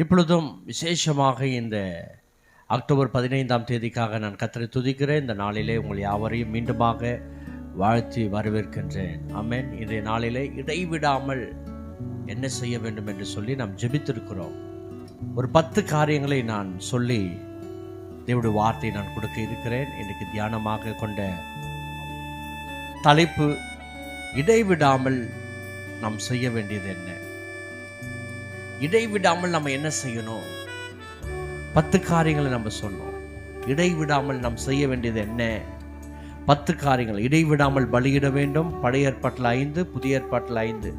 இப்பொழுதும் விசேஷமாக இந்த அக்டோபர் பதினைந்தாம் தேதிக்காக நான் கத்தரை துதிக்கிறேன். இந்த நாளிலே உங்கள் யாவரையும் மீண்டுமாக வாழ்த்தி வரவேற்கின்றேன். அமேன் இன்றைய நாளிலே இடைவிடாமல் என்ன செய்ய வேண்டும் என்று சொல்லி நாம் ஜெபித்திருக்கிறோம். ஒரு பத்து காரியங்களை நான் சொல்லி தேவடைய வார்த்தை நான் கொடுக்க இருக்கிறேன். இன்றைக்கு தியானமாக கொண்ட தலைப்பு இடைவிடாமல் நாம் செய்ய வேண்டியது என்ன? இடைவிடாமல் நம்ம என்ன செய்யணும்? பத்து காரியங்களை நம்ம சொன்னோம். இடைவிடாமல் நாம் செய்ய வேண்டியது என்ன? பத்து காரியங்கள். இடைவிடாமல் பலியிட வேண்டும். பழைய ஏற்பாட்டில் ஐந்து புதிய ஏற்பாட்டில் ஐந்து.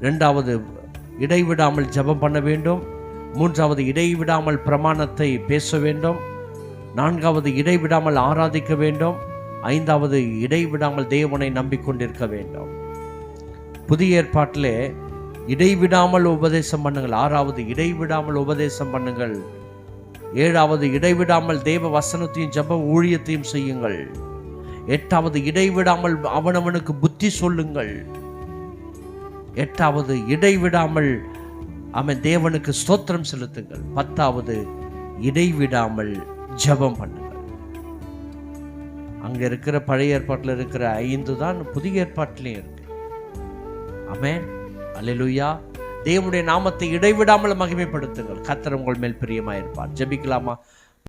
ரெண்டாவது இடைவிடாமல் ஜெபம் பண்ண வேண்டும். மூன்றாவது இடைவிடாமல் பிரமாணத்தை பேச வேண்டும். நான்காவது இடைவிடாமல் ஆராதிக்க வேண்டும். ஐந்தாவது இடைவிடாமல் தேவனை நம்பிக்கொண்டிருக்க வேண்டும். புதிய ஏற்பாட்டிலே இடைவிடாமல் உபதேசம் பண்ணுங்கள். ஆறாவது இடைவிடாமல் உபதேசம் பண்ணுங்கள். ஏழாவது இடைவிடாமல் தேவ வசனத்தையும் ஜெப ஊழியத்தையும் செய்யுங்கள். எட்டாவது இடைவிடாமல் அவனவனுக்கு புத்தி சொல்லுங்கள். எட்டாவது இடைவிடாமல் அவன் தேவனுக்கு ஸ்தோத்திரம் செலுத்துங்கள். பத்தாவது இடைவிடாமல் ஜெபம் பண்ணுங்கள். அங்கே இருக்கிற பழைய ஏற்பாட்டில் இருக்கிற ஐந்து தான் புதிய ஏற்பாட்டிலையும் இருக்கு. அமேன் அல்லேலூயா தேவனுடைய நாமத்தை இடைவிடாமல் மகிமைப்படுத்துங்கள். கத்தர் உங்கள் மேல் பிரியமாயிருப்பார். ஜபிக்கலாமா?